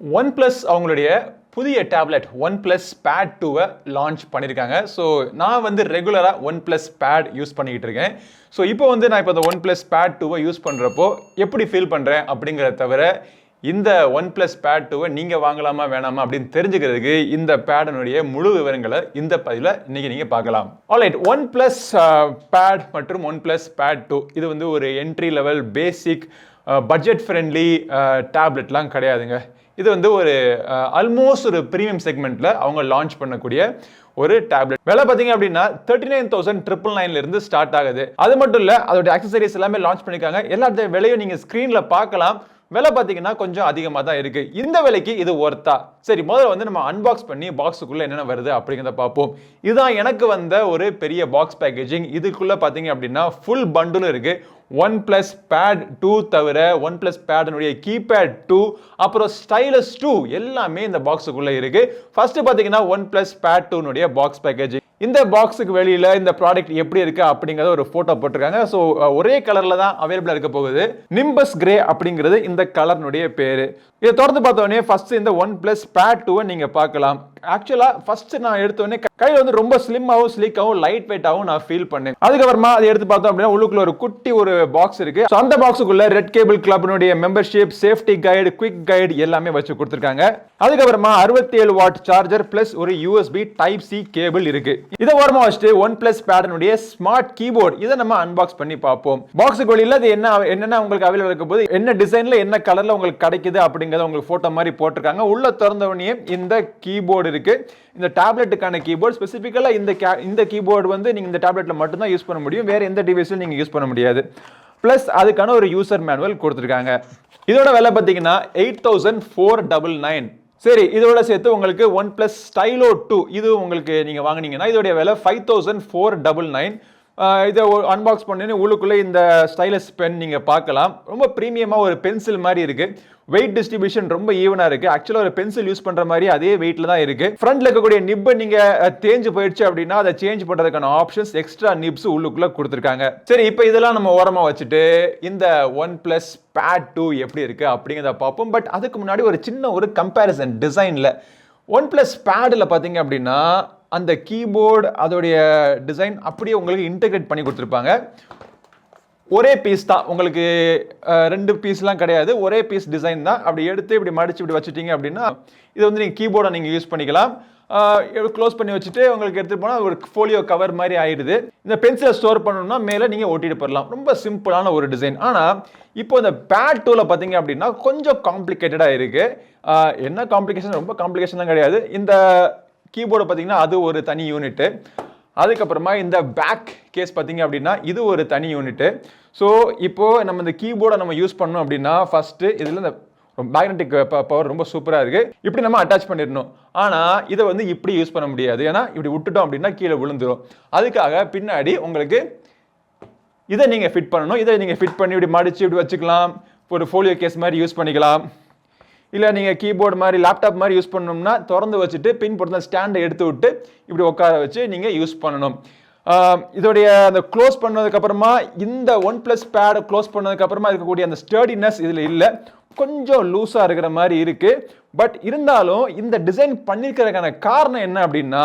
One plus அவங்களுடைய புதிய tablet one plus bad டூவை லான்ச் பண்ணியிருக்காங்க ஸோ நான் வந்து ரெகுலராக ஒன் ப்ளஸ் பேட் யூஸ் பண்ணிக்கிட்டு இருக்கேன். ஸோ இப்போ வந்து நான் இப்போ இந்த ஒன் ப்ளஸ் பேட் டூவை யூஸ் பண்ணுறப்போ எப்படி ஃபீல் பண்ணுறேன் அப்படிங்கிறத தவிர இந்த ஒன் ப்ளஸ் பேட் டூவை நீங்கள் வாங்கலாமா வேணாமா அப்படின்னு தெரிஞ்சுக்கிறதுக்கு இந்த பேடனுடைய முழு விவரங்களை இந்த பதிவில் இன்றைக்கி நீங்கள் பார்க்கலாம். ஆல்ரைட் ஒன் ப்ளஸ் பேட் மற்றும் ஒன் ப்ளஸ் பேட் டூ இது வந்து ஒரு entry level basic budget friendly டேப்லெட்லாம் கிடையாதுங்க. இது வந்து ஒரு ஆல்மோஸ்ட் ஒரு ப்ரீமியம் செக்மெண்ட்டில் அவங்க லான்ச் பண்ணக்கூடிய ஒரு டேப்லெட் விலை பார்த்தீங்க அப்படின்னா தேர்ட்டி நைன் தௌசண்ட் ட்ரிபிள் நைன்லேருந்து ஸ்டார்ட் ஆகுது. அது மட்டும் இல்லை அதோட அக்சசரிஸ் எல்லாமே லான்ச் பண்ணியிருக்காங்க எல்லாத்த விலையும் நீங்கள் ஸ்க்ரீனில் பார்க்கலாம். விலை பார்த்தீங்கன்னா கொஞ்சம் அதிகமாக தான் இருக்குது இந்த விலைக்கு இது ஒர்த்தா சரி முதல்ல வந்து நம்ம அன்பாக்ஸ் பண்ணி பாக்ஸுக்குள்ளே என்னென்ன வருது அப்படிங்கிறத பார்ப்போம். இதுதான் எனக்கு வந்த ஒரு பெரிய பாக்ஸ் பேக்கேஜிங் இதுக்குள்ளே பார்த்தீங்க அப்படின்னா ஃபுல் பண்டிலும் இருக்குது ஒன் ப்ளஸ் பேட் டூ தவிர ஒன் ப்ளஸ் பேடனுடைய கீபேட் டூ அப்புறம் ஸ்டைலஸ் டூ எல்லாமே இந்த பாக்ஸுக்குள்ளே இருக்குது ஃபஸ்ட்டு பார்த்தீங்கன்னா ஒன் பிளஸ் பேட் டூனுடைய பாக்ஸ் பேக்கேஜிங் இந்த பாக்ஸுக்கு வெளியில் இந்த ப்ராடக்ட் எப்படி இருக்கு அப்படிங்கிறத ஒரு ஃபோட்டோ போட்டிருக்காங்க. ஸோ ஒரே கலரில் தான் அவைலபிளாக இருக்க போகுது. நிம்பஸ் கிரே அப்படிங்கிறது இந்த கலர்னுடைய பேர். இதை தொடர்ந்து பார்த்தோன்னே ஃபஸ்ட்டு இந்த ஒன் ப்ளஸ் பேட் டூவை நீங்கள் பார்க்கலாம். ஆக்சுவலாக ஃபர்ஸ்ட் நான் எடுத்தோடனே கையில் வந்து ரொம்ப ஸ்லிம்மாகவும் ஸ்லீக்காகவும் லைட் வெயிட்டாகவும் நான் ஃபீல் பண்ணேன். அதுக்கப்புறமா அதை எடுத்து பார்த்தோம் அப்படின்னா உள்ளுக்குள்ள ஒரு குட்டி ஒரு பாக்ஸ் இருக்கு. ஸோ அந்த பாக்ஸுக்குள்ள red cable கிளப்னுடைய membership safety guide quick guide எல்லாமே வச்சு கொடுத்துருக்காங்க. அதுக்கப்புறமா அறுபத்தி ஏழு வாட் சார்ஜர் பிளஸ் ஒரு யூஎஸ்பி டைப் சி கேபிள் இருக்கு. இதை ஓரமாக வச்சுட்டு ஒன் பிளஸ் பேடனுடைய ஸ்மார்ட் கீபோர்ட் இதை நம்ம அன்பாக்ஸ் பண்ணி பார்ப்போம். பாக்ஸுக்கு வெளியில அது என்ன என்னென்ன உங்களுக்கு அவைலபிள் இருக்க போது என்ன டிசைன்ல என்ன கலர்ல உங்களுக்கு கிடைக்குது அப்படிங்கறத உங்களுக்கு போட்டோ மாதிரி போட்டிருக்காங்க. உள்ள திறந்தவனே இந்த கீபோர்டு இருக்கு. இந்த டேப்லெட்டுக்கான கீபோர்டு ஸ்பெசிஃபிக்கலா இந்த கே இந்த கீபோர்டு வந்து நீங்க இந்த டேப்லெட்ல மட்டும்தான் யூஸ் பண்ண முடியும். வேற எந்த டிவைஸிலும் நீங்க யூஸ் பண்ண முடியாது. ப்ளஸ் அதுக்கான ஒரு யூசர் மேனுவல் கொடுத்துருக்காங்க. இதோட விலை பார்த்தீங்கன்னா eight thousand four double nine சரி இதோட சேர்த்து உங்களுக்கு ஒன் பிளஸ் ஸ்டைலோ டூ இது உங்களுக்கு நீங்கள் வாங்குனீங்கன்னா இதோடைய விலை five thousand four double nine இதை அன்பாக்ஸ் பண்ணி உள்ளுக்குள்ளே இந்த ஸ்டைலஸ் பென் நீங்கள் பார்க்கலாம். ரொம்ப ப்ரீமியமாக ஒரு பென்சில் மாதிரி இருக்குது வெயிட் டிஸ்ட்ரிபியூஷன் ரொம்ப ஈவனாக இருக்குது ஆக்சுவலாக ஒரு பென்சில் யூஸ் பண்ணுற மாதிரி அதே வெயிட்டில் தான் இருக்குது ஃப்ரண்ட்ல இருக்கக்கூடிய நிப்பை நீங்கள் தேஞ்சு போயிடுச்சு அப்படின்னா அதை சேஞ்ச் பண்ணுறதுக்கான ஆப்ஷன்ஸ் எக்ஸ்ட்ரா நிப்ஸ் உள்ளுக்குள்ளே கொடுத்துருக்காங்க. சரி இப்போ இதெல்லாம் நம்ம ஓரமாக வச்சுட்டு இந்த ஒன் ப்ளஸ் பேட் டூ எப்படி இருக்குது அப்படிங்கிறத பார்ப்போம். பட் அதுக்கு முன்னாடி ஒரு சின்ன ஒரு கம்பேரிசன் டிசைனில் ஒன் ப்ளஸ் பேடில் பார்த்தீங்க அப்படின்னா அந்த கீபோர்டு அதோடைய டிசைன் அப்படியே உங்களுக்கு இன்டகிரேட் பண்ணி கொடுத்துருப்பாங்க. ஒரே பீஸ் தான். உங்களுக்கு ரெண்டு பீஸ்லாம் கிடையாது. ஒரே பீஸ் டிசைன் தான். அப்படி எடுத்து இப்படி மடிச்சு இப்படி வச்சுட்டீங்க அப்படின்னா இது வந்து நீங்கள் கீபோர்டை நீங்கள் யூஸ் பண்ணிக்கலாம். க்ளோஸ் பண்ணி வச்சுட்டு உங்களுக்கு எடுத்துகிட்டு போனால் ஒரு ஃபோலியோ கவர் மாதிரி ஆயிடுது. இந்த பென்சிலை ஸ்டோர் பண்ணணும்னா மேலே நீங்கள் ஓட்டிட்டு போயிடலாம். ரொம்ப சிம்பிளான ஒரு டிசைன் ஆனால் இப்போ இந்த பேட் டூவில் பார்த்தீங்க அப்படின்னா கொஞ்சம் காம்ப்ளிகேட்டடாக இருக்குது என்ன காம்ப்ளிகேஷன் ரொம்ப காம்ப்ளிகேஷன்லாம் கிடையாது. இந்த கீபோர்டு பார்த்தீங்கன்னா அது ஒரு தனி யூனிட்டு. அதுக்கப்புறமா இந்த பேக் கேஸ் பார்த்தீங்க அப்படின்னா இது ஒரு தனி யூனிட்டு. ஸோ இப்போது நம்ம இந்த கீபோர்டை நம்ம யூஸ் பண்ணோம் அப்படின்னா ஃபஸ்ட்டு இதில் இந்த மேக்னெட்டிக் பவர் ரொம்ப சூப்பராக இருக்குது இப்படி நம்ம அட்டாச் பண்ணிடணும். ஆனால் இதை வந்து இப்படி யூஸ் பண்ண முடியாது. ஏன்னா இப்படி விட்டுட்டோம் அப்படின்னா கீழே விழுந்துடும் அதுக்காக பின்னாடி உங்களுக்கு இதை நீங்கள் ஃபிட் பண்ணணும். இதை நீங்கள் ஃபிட் பண்ணி இப்படி மடித்து இப்படி வச்சுக்கலாம். ஒரு ஃபோலியோ கேஸ் மாதிரி யூஸ் பண்ணிக்கலாம். இல்லை நீங்கள் கீபோர்டு மாதிரி லேப்டாப் மாதிரி யூஸ் பண்ணணும்னா திறந்து வச்சுட்டு பின் பொருத்த ஸ்டாண்டை எடுத்து விட்டு இப்படி உட்கார வச்சு நீங்கள் யூஸ் பண்ணணும். இதோடைய அந்த க்ளோஸ் பண்ணதுக்கப்புறமா இந்த ஒன் ப்ளஸ் பேடை க்ளோஸ் பண்ணதுக்கப்புறமா இருக்கக்கூடிய அந்த ஸ்டர்டினஸ் இதில் இல்லை. கொஞ்சம் லூஸாக இருக்கிற மாதிரி இருக்குது பட் இருந்தாலும் இந்த டிசைன் பண்ணியிருக்கிறதுக்கான காரணம் என்ன அப்படின்னா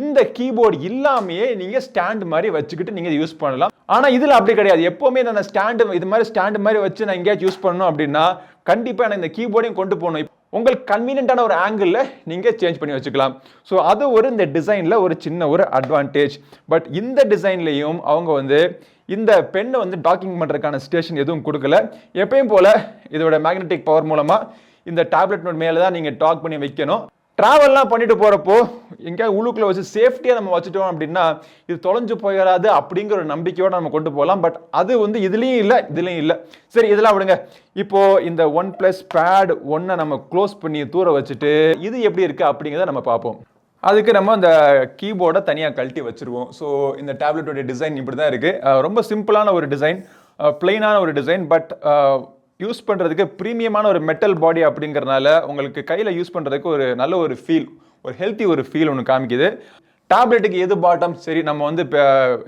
இந்த கீபோர்டு இல்லாமையே நீங்கள் ஸ்டாண்ட் மாதிரி வச்சுக்கிட்டு நீங்கள் யூஸ் பண்ணலாம். ஆனால் இதில் அப்படி கிடையாது. எப்போவுமே நான் ஸ்டாண்டு இது மாதிரி ஸ்டாண்டு மாதிரி வச்சு நான் எங்கேயாச்சும் யூஸ் பண்ணணும் அப்படின்னா கண்டிப்பாக நான் இந்த கீபோர்டையும் கொண்டு போகணும். உங்களுக்கு கன்வீனியன்ட்டான ஒரு ஆங்கிளில் நீங்கள் சேஞ்ச் பண்ணி வச்சுக்கலாம். ஸோ அது ஒரு இந்த டிசைனில் ஒரு சின்ன ஒரு அட்வான்டேஜ் பட் இந்த டிசைன்லேயும் அவங்க வந்து இந்த பெண்ணை வந்து டாக்கிங் பண்ணுறதுக்கான ஸ்டேஷன் எதுவும் கொடுக்கல. எப்பயும் போல் இதோட மேக்னெட்டிக் பவர் மூலமாக இந்த டேப்லெட் மேலே தான் நீங்கள் டாக் பண்ணி வைக்கணும். ட்ராவல்லாம் பண்ணிட்டு போகிறப்போ எங்கேயாவது உள்ளுக்குள்ள வச்சு சேஃப்டியாக நம்ம வச்சுட்டோம் அப்படின்னா இது தொலைஞ்சு போயிடாது அப்படிங்கிற ஒரு நம்பிக்கையோடு நம்ம கொண்டு போகலாம். பட் அது வந்து இதுலேயும் இல்லை இதுலேயும் இல்லை. சரி இதெல்லாம் விடுங்க. இப்போது இந்த ஒன் ப்ளஸ் பேட் ஒன்றை நம்ம க்ளோஸ் பண்ணி தூர வச்சுட்டு இது எப்படி இருக்குது அப்படிங்கிறத நம்ம பார்ப்போம். அதுக்கு நம்ம அந்த கீபோர்டை தனியாக கழட்டி வச்சிருவோம். ஸோ இந்த டேப்லெட்டோடைய டிசைன் இப்படி தான் இருக்குது ரொம்ப சிம்பிளான ஒரு டிசைன் பிளெயினான ஒரு டிசைன் பட் யூஸ் பண்ணுறதுக்கு ப்ரீமியமான ஒரு மெட்டல் பாடி அப்படிங்கிறனால உங்களுக்கு கையில் யூஸ் பண்ணுறதுக்கு ஒரு நல்ல ஒரு ஃபீல் ஒரு ஹெல்த்தி ஒரு ஃபீல் ஒன்று காமிக்குது. டேப்லெட்டுக்கு எது பாட்டம் சரி நம்ம வந்து இப்போ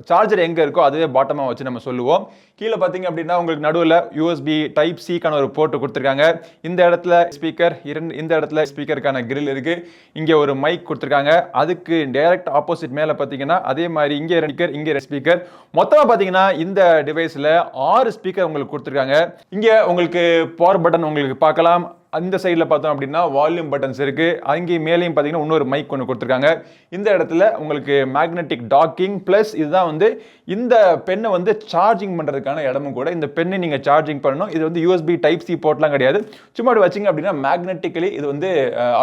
சார்ஜர் எங்கே இருக்கோ அதுவே பாட்டமாக வச்சு நம்ம சொல்லுவோம். கீழே பார்த்தீங்க அப்படின்னா உங்களுக்கு நடுவில் யூஎஸ்பி டைப் சிக்கான ஒரு போர்ட்டு கொடுத்துருக்காங்க. இந்த இடத்துல ஸ்பீக்கர் இரண்டு இந்த இடத்துல ஸ்பீக்கருக்கான கிரில் இருக்குது இங்கே ஒரு மைக் கொடுத்துருக்காங்க. அதுக்கு டைரக்ட் ஆப்போசிட் மேலே பார்த்தீங்கன்னா அதே மாதிரி இங்கே ஸ்பீக்கர் இங்கே ஸ்பீக்கர் மொத்தமாக பார்த்தீங்கன்னா இந்த டிவைஸில் ஆறு ஸ்பீக்கர் உங்களுக்கு கொடுத்துருக்காங்க. இங்கே உங்களுக்கு பவர் பட்டன் உங்களுக்கு பார்க்கலாம். அந்த சைடில் பார்த்தோம் அப்படின்னா வால்யூம் பட்டன்ஸ் இருக்குது அங்கே மேலேயும் பார்த்தீங்கன்னா இன்னொரு மைக் ஒன்று கொடுத்துருக்காங்க. இந்த இடத்துல உங்களுக்கு மேக்னெட்டிக் டாக்கிங் ப்ளஸ் இதுதான் வந்து இந்த பெண்ணை வந்து சார்ஜிங் பண்ணுறதுக்கான இடமும் கூட. இந்த பெண்ணை நீங்கள் சார்ஜிங் பண்ணணும். இது வந்து யூஎஸ்பி டைப் சி போர்ட்லாம் கிடையாது. சும்மா வச்சிங்க அப்படின்னா மேக்னெட்டிக்கலி இது வந்து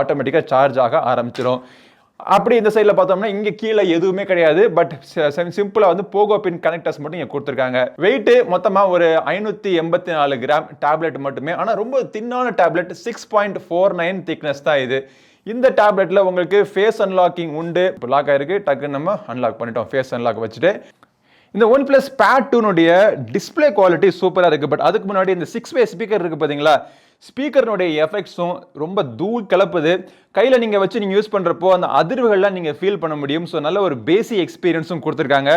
ஆட்டோமேட்டிக்காக சார்ஜ் ஆக ஆரம்பிச்சிடும் அப்படி இந்த சைடில் பார்த்தோம்னா இங்கே கீழே எதுவுமே கிடையாது. பட் சிம்பிளாக வந்து போகோ பின் கனெக்டர்ஸ் மட்டும் இங்கே கொடுத்துருக்காங்க. வெயிட்டு மொத்தமாக ஒரு ஐநூற்றி எண்பத்தி நாலு கிராம் டேப்லெட் மட்டுமே. ஆனால் ரொம்ப தின்னான tablet six point four nine thickness தான் இது. இந்த டேப்லெட்டில் உங்களுக்கு ஃபேஸ் அன்லாக்கிங் உண்டு. இப்போ லாக் ஆயிருக்கு. டக்குன்னு நம்ம அன்லாக் பண்ணிட்டோம். ஃபேஸ் அன்லாக் வச்சுட்டு. இந்த ஒன் பிளஸ் பேட் டூனுடைய டிஸ்பிளே குவாலிட்டி சூப்பராக இருக்குது பட் அதுக்கு முன்னாடி இந்த சிக்ஸ் வே ஸ்பீக்கர் இருக்குது பார்த்தீங்களா ஸ்பீக்கர்னுடைய எஃபெக்ட்ஸும் ரொம்ப தூள் கலப்புது. கையில் நீங்கள் வச்சு நீங்கள் யூஸ் பண்ணுறப்போ அந்த அதிர்வுகள்லாம் நீங்கள் ஃபீல் பண்ண முடியும். ஸோ நல்ல ஒரு பேசிக் எக்ஸ்பீரியன்ஸும் கொடுத்துருக்காங்க.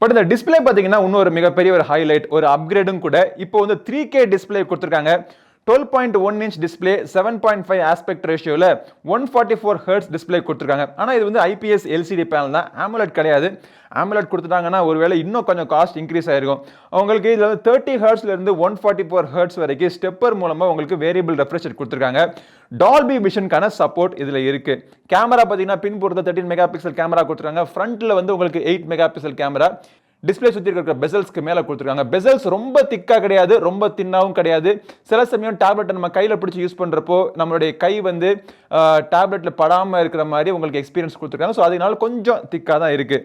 பட் இந்த டிஸ்பிளே பார்த்தீங்கன்னா இன்னொரு மிகப்பெரிய ஒரு ஹைலைட் ஒரு அப்கிரேடும் கூட. இப்போ வந்து த்ரீ கே டிஸ்பிளே கொடுத்துருக்காங்க. Twelve point one inch display seven point five aspect ரேஷியோவில் one forty four hertz display கொடுத்துருக்காங்க. ஆனால் இது வந்து ஐபிஎஸ் எல்சிடி பேனல் தான். ஆமுலட் கிடையாது. ஆமுலட் கொடுத்துட்டாங்கன்னா ஒருவேளை இன்னும் கொஞ்சம் காஸ்ட் இன்க்ரீஸ் ஆயிருக்கும். அவங்களுக்கு இதில் வந்து தேர்ட்டி ஹர்ட்ஸ்லேருந்து ஒன் ஃபார்ட்டி ஃபோர் ஹர்ட்ஸ் வரைக்கும் ஸ்டெப்பர் மூலமாக உங்களுக்கு வேரியபிள் ரெஃப்ரெஷர் கொடுத்துருக்காங்க. டால்பி விஷனுக்கான சப்போர்ட் இதில் இருக்குது கேமரா பார்த்தீங்கன்னா பின்புறத்தில் தேர்ட்டின் மெகா பிக்சல் கேமரா கொடுத்துருக்காங்க. ஃப்ரண்ட்டில் வந்து உங்களுக்கு eight megapixel camera display சுற்றி இருக்கிற பெசல்ஸ்க்கு மேலே கொடுத்துருக்காங்க. பெசல்ஸ் ரொம்ப திக்காக கிடையாது ரொம்ப தின்னாவும் கிடையாது. சில சமயம் டேப்லெட்டை நம்ம கையில் பிடிச்சி யூஸ் பண்ணுறப்போ நம்மளுடைய கை வந்து டேப்லெட்டில் படாமல் இருக்கிற மாதிரி உங்களுக்கு எக்ஸ்பீரியன்ஸ் கொடுத்துருக்காங்க. ஸோ அதனால கொஞ்சம் திக்காக தான் இருக்குது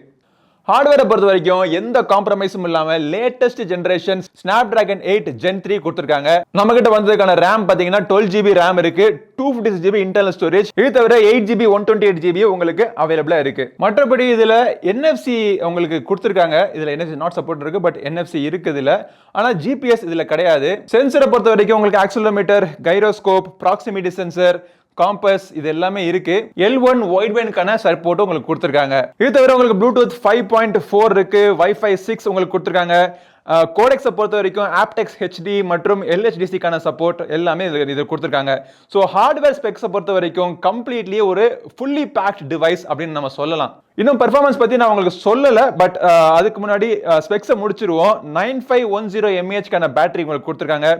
ஹார்ட்வேரை பொறுத்த வரைக்கும் எந்த காம்ப்ரமைஸும் இல்லாம latest generation Snapdragon eight gen three கொடுத்துருக்காங்க. நம்ம கிட்ட வந்ததுக்கான ரேம் பாத்தீங்கன்னா டுவெல் ஜிபி ரேம் இருக்கு. Two fifty GB internal storage இது தவிர eight GB one twenty eight GB உங்களுக்கு அவைலபிளா இருக்கு. மற்றபடி இதுல என்எஃப்சி உங்களுக்கு கொடுத்துருக்காங்க. இதுல என்எஃப்சி நாட் சப்போர்ட் இருக்கு பட் என்எஃப்சி இருக்கு இதுல. ஆனா ஜிபிஎஸ் இதுல கிடையாது. சென்சரை பொறுத்த வரைக்கும் உங்களுக்கு accelerometer gyroscope proximity sensor compass இது எல்லாமே இருக்கு எல் ஒன் ஒயிட் பேண்ட்கான சப்போர்ட் உங்களுக்கு கொடுத்துருக்காங்க. இது தவிர உங்களுக்கு ப்ளூடூத் ஃபைவ் பாயிண்ட் ஃபோர் இருக்கு. வைஃபை சிக்ஸ் உங்களுக்கு கொடுத்துருக்காங்க. கோடெக்ஸை பொறுத்த வரைக்கும் ஆப்டெக்ஸ் ஹெச்டி மற்றும் எல்ஹெச்டிசிக்கான சப்போர்ட் எல்லாமே இதில் இதில் கொடுத்துருக்காங்க. ஸோ ஹார்ட்வேர் ஸ்பெக்ஸை பொறுத்த வரைக்கும் கம்ப்ளீட்லி ஒரு ஃபுல்லி பேக்ட் டிவைஸ் அப்படின்னு நம்ம சொல்லலாம். இன்னும் பெர்ஃபார்மன்ஸ் பற்றி நான் உங்களுக்கு சொல்லலை பட் அதுக்கு முன்னாடி ஸ்பெக்ஸை முடிச்சிருவோம். நைன் ஃபைவ் ஒன் ஜீரோ எம்ஏஹெச்க்கான பேட்டரி உங்களுக்கு கொடுத்துருக்காங்க.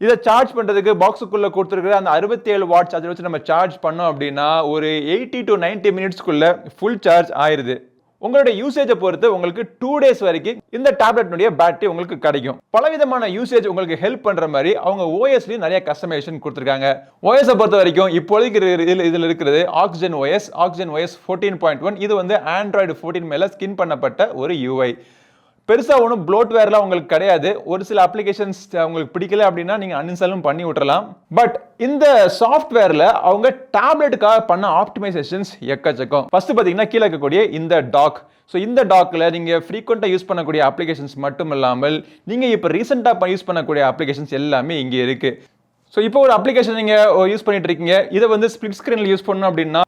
இதை சார்ஜ் பண்ணுறதுக்கு பாக்ஸுக்குள்ளே கொடுத்துருக்குற அந்த அறுபத்தி ஏழு வாட் சார்ஜர் வச்சு நம்ம சார்ஜ் பண்ணோம் அப்படின்னா ஒரு எயிட்டி டு நைன்டி மினிட்ஸ்க்குள்ளே ஃபுல் சார்ஜ் ஆயிடுது உங்களுடைய யூசேஜை பொறுத்து உங்களுக்கு டூ டேஸ் வரைக்கும் இந்த டேப்லெட்னுடைய பேட்டரி உங்களுக்கு கிடைக்கும். பலவிதமான யூசேஜ் உங்களுக்கு ஹெல்ப் பண்ணுற மாதிரி அவங்க ஓஎஸ்லேயும் நிறைய கஸ்டமைசேஷன் கொடுத்துருக்காங்க. ஓஎஸை பொறுத்த வரைக்கும் இப்போதைக்கு இதில் இதில் இருக்கிறது oxygen OS oxygen OS fourteen point one இது வந்து ஆண்ட்ராய்டு ஃபோர்டீன் மேலே ஸ்கின் பண்ணப்பட்ட ஒரு யூஐ பெருசாக ஒன்றும் ப்ளோட்வேர்லாம் உங்களுக்கு கிடையாது. ஒரு சில அப்ளிகேஷன்ஸ் உங்களுக்கு பிடிக்கல அப்படின்னா நீங்கள் அன்இன்ஸ்டாலும் பண்ணி விட்டுறலாம். பட் இந்த சாஃப்ட்வேரில் அவங்க டேப்லெட்டுக்காக பண்ண ஆப்டிமைசேஷன்ஸ் எக்கச்சக்கம். ஃபஸ்ட்டு பார்த்தீங்கன்னா கீழே இருக்கக்கூடிய இந்த டாக் ஸோ இந்த டாக்கில் நீங்கள் ஃப்ரீக்வெண்ட்டாக யூஸ் பண்ணக்கூடிய அப்ளிகேஷன்ஸ் மட்டும் இல்லாமல் நீங்கள் இப்போ ரீசெண்டாக யூஸ் பண்ணக்கூடிய அப்ளிகேஷன்ஸ் எல்லாமே இங்கே இருக்குது ஸோ இப்போ ஒரு அப்ளிகேஷன் நீங்கள் யூஸ் பண்ணிட்டு இருக்கீங்க. இதை வந்து ஸ்பிளிட் ஸ்க்ரீனில் யூஸ் பண்ணணும் அப்படின்னா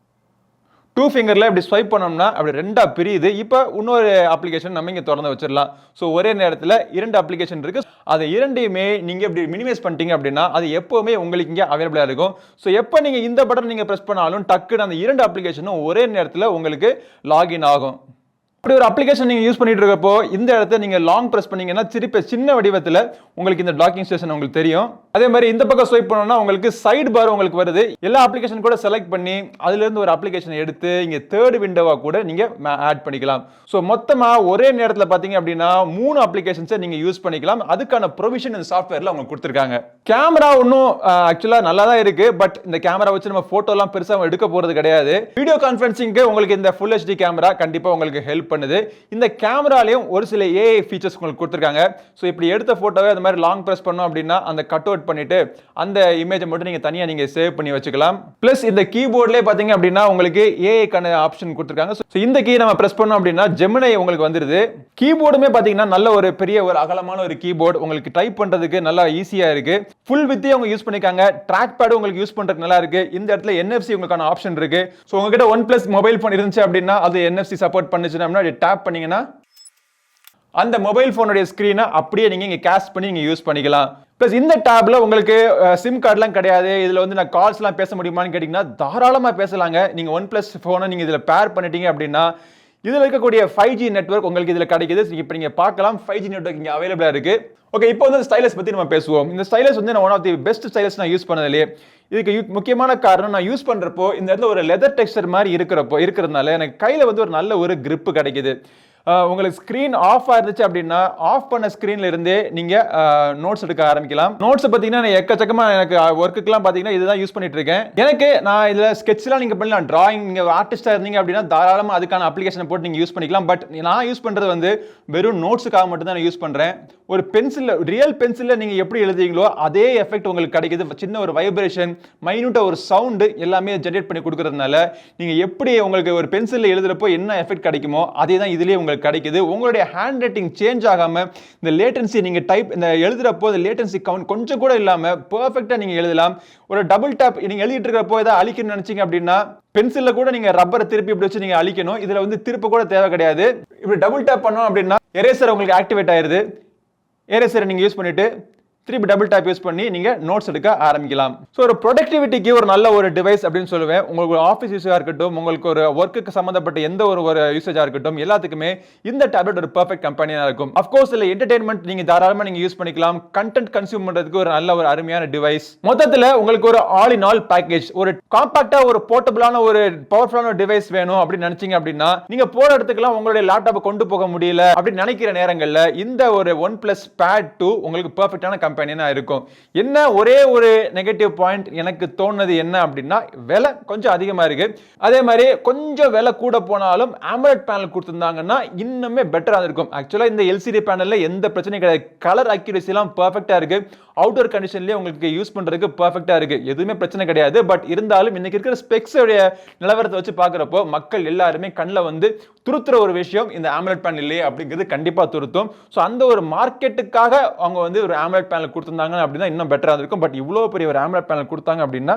டூ ஃபிங்கரில் இப்படி ஸ்வைப் பண்ணோம்னா அப்படி ரெண்டாக பிரியுது. இப்போ இன்னொரு அப்ளிகேஷன் நம்ம இங்கே திறந்து வச்சிடலாம். ஸோ ஒரே நேரத்தில் இரண்டு அப்ளிகேஷன் இருக்குது அதை இரண்டையுமே நீங்கள் இப்படி மினிமைஸ் பண்ணிட்டீங்க அப்படின்னா அது எப்போவுமே உங்களுக்கு இங்கே அவைலபிளாக இருக்கும். ஸோ எப்போ நீங்கள் இந்த பட்டன் நீங்கள் ப்ரெஸ் பண்ணாலும் டக்குன்னு அந்த இரண்டு அப்ளிகேஷனும் ஒரே நேரத்தில் உங்களுக்கு லாகின் ஆகும். அப்படி ஒரு அப்ளிகேஷன் நீங்கள் யூஸ் பண்ணிட்டு இருக்கப்போ இந்த இடத்த நீங்க லாங் ப்ரெஸ் பண்ணீங்கன்னா திருப்பி சின்ன வடிவத்தில் உங்களுக்கு இந்த டாக்கிங் ஸ்டேஷன் உங்களுக்கு தெரியும். அதே மாதிரி இந்த பக்கம் ஸ்வைப் பண்ணோம்னா உங்களுக்கு சைடு பார் உங்களுக்கு வருது. எல்லா அப்ளிகேஷன் கூட செலக்ட் பண்ணி அதுல இருந்து ஒரு அப்ளிகேஷன் எடுத்து இங்கே தேர்ட் விண்டோவாக கூட நீங்க ஆட் பண்ணிக்கலாம். ஸோ மொத்தமா ஒரே நேரத்தில் பார்த்தீங்க அப்படின்னா மூணு அப்ளிகேஷன்ஸை நீங்க யூஸ் பண்ணிக்கலாம். அதுக்கான ப்ரொவிஷன் இந்த சாஃப்ட்வேர்ல அவங்க கொடுத்துருக்காங்க. கேமரா ஒன்றும் ஆக்சுவலா நல்லா தான் இருக்கு. பட் இந்த கேமரா வச்சு நம்ம ஃபோட்டோலாம் பெருசாக எடுக்க போறது கிடையாது. வீடியோ கான்ஃபரன்சிங்க்கு உங்களுக்கு இந்த ஃபுல் ஹெச்டி கேமரா கண்டிப்பாக உங்களுக்கு ஹெல்ப் பண்ணுது. இந்த கேமராலையும் ஒரு சில ஏஐ ஃபீச்சர்ஸ் உங்களுக்கு கொடுத்துருக்காங்க. ஸோ இப்படி எடுத்த ஃபோட்டோவை அந்த மாதிரி லாங் ப்ரெஸ் பண்ணோம் அப்படின்னா அந்த கட் அவுட் பண்ணிட்டு அந்த இமேஜை மட்டும் நீங்கள் தனியாக நீங்கள் சேவ் பண்ணி வச்சுக்கலாம். ப்ளஸ் இந்த கீபோர்ட்லேயே பார்த்தீங்க அப்படின்னா உங்களுக்கு ஏஐக்கான ஆப்ஷன் கொடுத்துருக்காங்க. ஸோ இந்த கீ நம்ம ப்ரெஸ் பண்ணோம் அப்படின்னா ஜெமினை உங்களுக்கு வந்துருது. கீபோர்டுமே பார்த்தீங்கன்னா நல்ல ஒரு பெரிய ஒரு அகலமான ஒரு கீபோர்டு உங்களுக்கு டைப் பண்ணுறதுக்கு நல்லா ஈஸியாக இருக்கு. ஃபுல் வித்தே அவங்க யூஸ் பண்ணிக்காங்க ட்ராக் பேடு உங்களுக்கு யூஸ் பண்ணுறதுக்கு நல்லா இருக்கு. இந்த இடத்துல என்எஃப்சி உங்களுக்கான ஆப்ஷன் இருக்குது ஸோ உங்ககிட்ட ஒன் ப்ளஸ் மொபைல் ஃபோன் இருந்துச்சு அப்படின்னா அது என்எஃப்சி சப்போர்ட் பண்ணுச்சுன்னா அப்படின்னா டேப் பண்ணீங்கன்னா அந்த மொபைல் ஃபோனுடைய ஸ்க்ரீனை அப்படியே நீங்கள் இங்கே கேஷ் பண்ணி நீங்கள் யூஸ் பண்ணிக்கலாம். ப்ளஸ் இந்த டேப்ல உங்களுக்கு சிம் கார்டெலாம் கிடையாது. இதில் வந்து நான் கால்ஸ்லாம் பேச முடியுமான்னு கேட்டிங்கன்னா தாராளமாக பேசலாங்க. நீங்கள் ஒன் ப்ளஸ் ஃபோனை நீங்கள் இதில் பேர் பண்ணிட்டீங்க அப்படின்னா இதில் இருக்கக்கூடிய ஃபைவ் ஜி நெட்ஒர்க் உங்களுக்கு இதில் கிடைக்குது. இப்போ நீங்கள் பார்க்கலாம். ஃபைவ் ஜி நெட்ஒர்க் இங்கே அவைலபிளாக இருக்குது ஓகே இப்போ வந்து ஸ்டைலஸ் பற்றி நம்ம பேசுவோம். இந்த ஸ்டைலஸ் வந்து நான் one of the best stylus நான் யூஸ் பண்ணதுலேயே இதுக்கு முக்கியமான காரணம் நான் யூஸ் பண்ணுறப்போ இந்த இடத்துல ஒரு லெதர் டெக்ஸ்டர் மாதிரி இருக்கிறப்போ இருக்கிறதுனால எனக்கு கையில் வந்து ஒரு நல்ல ஒரு கிரிப்பு கிடைக்குது. உங்களுக்கு ஸ்க்ரீன் ஆஃப் ஆயிருந்துச்சு அப்படின்னா ஆஃப் பண்ண ஸ்க்ரீன்ல இருந்தே நீங்க நோட்ஸ் எடுக்க ஆரம்பிக்கலாம். நோட்ஸ் பார்த்தீங்கன்னா நான் எக்கச்சக்கமா எனக்கு ஒர்க்குக்கெல்லாம் பார்த்தீங்கன்னா இதுதான் யூஸ் பண்ணிட்டு இருக்கேன். எனக்கு நான் இதுல ஸ்கெட்ச்லாம் நீங்க பண்ணலாம். டிராயிங் நீங்க ஆர்டிஸ்டா இருந்தீங்க அப்படின்னா தாராளமாக அதுக்கான அப்ளிகேஷனை போட்டு நீங்க யூஸ் பண்ணிக்கலாம். பட் நான் யூஸ் பண்றது வந்து வெறும் நோட்ஸுக்காக மட்டும்தான் நான் யூஸ் பண்றேன். ஒரு பென்சில் ரியல் பென்சிலில் நீங்கள் எப்படி எழுதுறீங்களோ அதே எஃபெக்ட் உங்களுக்கு கிடைக்குது. சின்ன ஒரு வைப்ரேஷன் மைனூட்டா ஒரு சவுண்டு எல்லாமே ஜென்ரேட் பண்ணி கொடுக்குறதுனால நீங்கள் எப்படி உங்களுக்கு ஒரு பென்சிலில் எழுதுறப்போ என்ன எஃபெக்ட் கிடைக்குமோ அதே தான் இதுலேயே உங்களுக்கு கிடைக்குது. உங்களுடைய ஹேண்ட் ரைட்டிங் சேஞ்ச் ஆகாம இந்த லேட்டன்சி நீங்கள் டைப் இந்த எழுதுறப்போ இந்த லேட்டன்சி கவுண்ட் கொஞ்சம் கூட இல்லாம பர்ஃபெக்டாக நீங்க எழுதலாம். ஒரு டபுள் டேப் நீங்கள் எழுதிட்டு இருக்கிறப்போ ஏதாவது அழிக்கணும்னு நினைச்சீங்க அப்படின்னா பென்சிலில் கூட நீங்க ரப்பரை திருப்பி இப்படி வச்சு நீங்க அழிக்கணும். இதுல வந்து திருப்ப கூட தேவை கிடையாது. இப்படி டபுள் டேப் பண்ணோம் அப்படின்னா எரேசர் உங்களுக்கு ஆக்டிவேட் ஆயிடுது எரேசரை நீங்கள் யூஸ் பண்ணிட்டு திருப்பி டபுள் டேப் யூஸ் பண்ணி நீங்கள் நோட்ஸ் எடுக்க ஆரம்பிக்கலாம். ஸோ ஒரு ப்ரொடக்டிவிட்டிக்கு ஒரு நல்ல ஒரு டிவைஸ் அப்படின்னு சொல்லுவேன். உங்களுக்கு ஒரு ஆஃபீஸ் யூஸாக இருக்கட்டும் உங்களுக்கு ஒரு ஒர்க்குக்கு சம்மந்தப்பட்ட எந்த ஒரு ஒரு யூசேஜாக இருக்கட்டும் எல்லாத்துக்குமே இந்த டேப்லெட் ஒரு பர்ஃபெக்ட் கம்பெனியாக இருக்கும். அஃப்கோர்ஸ் இல்லை என்டர்டைன்மெண்ட் நீங்கள் தாராளமாக நீங்கள் யூஸ் பண்ணிக்கலாம். கண்டென்ட் கன்சியூம் பண்ணுறதுக்கு ஒரு நல்ல ஒரு அருமையான டிவைஸ் மொத்தத்தில் உங்களுக்கு ஒரு ஆல் இன் ஆல் பேக்கேஜ் ஒரு காம்பாக்டாக ஒரு போர்ட்டபிளான ஒரு பவர்ஃபுல்லான டிவைஸ் வேணும் அப்படின்னு நினைச்சீங்க அப்படின்னா நீங்க போற இடத்துக்குலாம் உங்களுடைய லேப்டாப்பை கொண்டு போக முடியல அப்படின்னு நினைக்கிற நேரங்களில் இந்த ஒரு ஒன் பிளஸ் பேட் டூ உங்களுக்கு பர்ஃபெக்டான கம்பெனினா இருக்கும். என்ன ஒரே ஒரு நெகட்டிவ் பாயிண்ட் எனக்கு தோணுது என்ன அப்படின்னா விலை கொஞ்சம் அதிகமா இருக்கு. அதே மாதிரி கொஞ்சம் விலை கூட போனாலும் ஆம்லெட் பேனல் கொடுத்துருந்தாங்கன்னா இன்னுமே பெட்டராக இருக்கும். ஆக்சுவலா இந்த எல்சிடி பேனலில் எந்த பிரச்சனையும் கிடையாது. கலர் அக்யூரசி பர்ஃபெக்டாக இருக்குது இருக்கு. அவுட்டோர் கண்டிஷன்லேயே உங்களுக்கு யூஸ் பண்ணுறதுக்கு பர்ஃபெக்டாக இருக்குது எதுவுமே பிரச்சனை கிடையாது. பட் இருந்தாலும் இன்றைக்கி இருக்கிற ஸ்பெக்ஸோடைய நிலவரத்தை வச்சு பார்க்குறப்போ மக்கள் எல்லாருமே கண்ணில் வந்து துருத்துற ஒரு விஷயம் இந்த ஆம்லெட் பேன் இல்லையே அப்படிங்கிறது கண்டிப்பாக துருத்தும். ஸோ அந்த ஒரு மார்க்கெட்டுக்காக அவங்க வந்து ஒரு ஆம்லெட் பேனல் கொடுத்துருந்தாங்க அப்படின்னா இன்னும் பெட்டராக இருக்கும். பட் இவ்வளோ பெரிய ஒரு ஆம்லெட் பேனல் கொடுத்தாங்க அப்படின்னா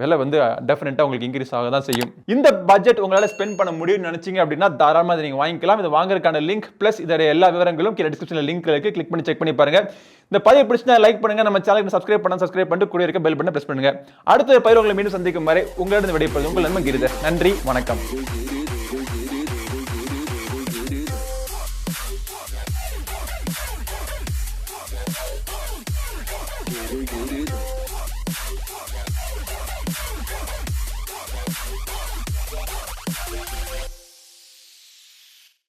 விலை வந்து டெஃபினட்டாக உங்களுக்கு இன்க்ரீஸ் ஆக தான் செய்யும். இந்த பட்ஜெட் உங்களால் ஸ்பெண்ட் பண்ண முடியும்னு நினச்சிங்க அப்படின்னா தாராளமாக இதை நீங்கள் வாங்கிக்கலாம். இது வாங்குறதுக்கான லிங்க் ப்ளஸ் இதோட எல்லா விவரங்களும் கீழே டிஸ்கிரிப்ஷனில் லிங்க் இருக்குது கிளிக் பண்ணி செக் பண்ணி பாருங்கள் இந்த பதிவு பிடிச்சினா லைக் பண்ணுங்கள் நம்ம சேனலுக்கு சப்ஸ்கிரைப் பண்ண சப்ஸ்கிரைப் பண்ணிட்டு கூட இருக்க பெல் பண்ண ப்ரெஸ் பண்ணுங்க. அடுத்த பயிர் உங்களை மீண்டும் சந்திக்கும் வரை உங்களிடம் விடைபெறுவது உங்கள் நண்பன் கிரிதர் நன்றி வணக்கம்.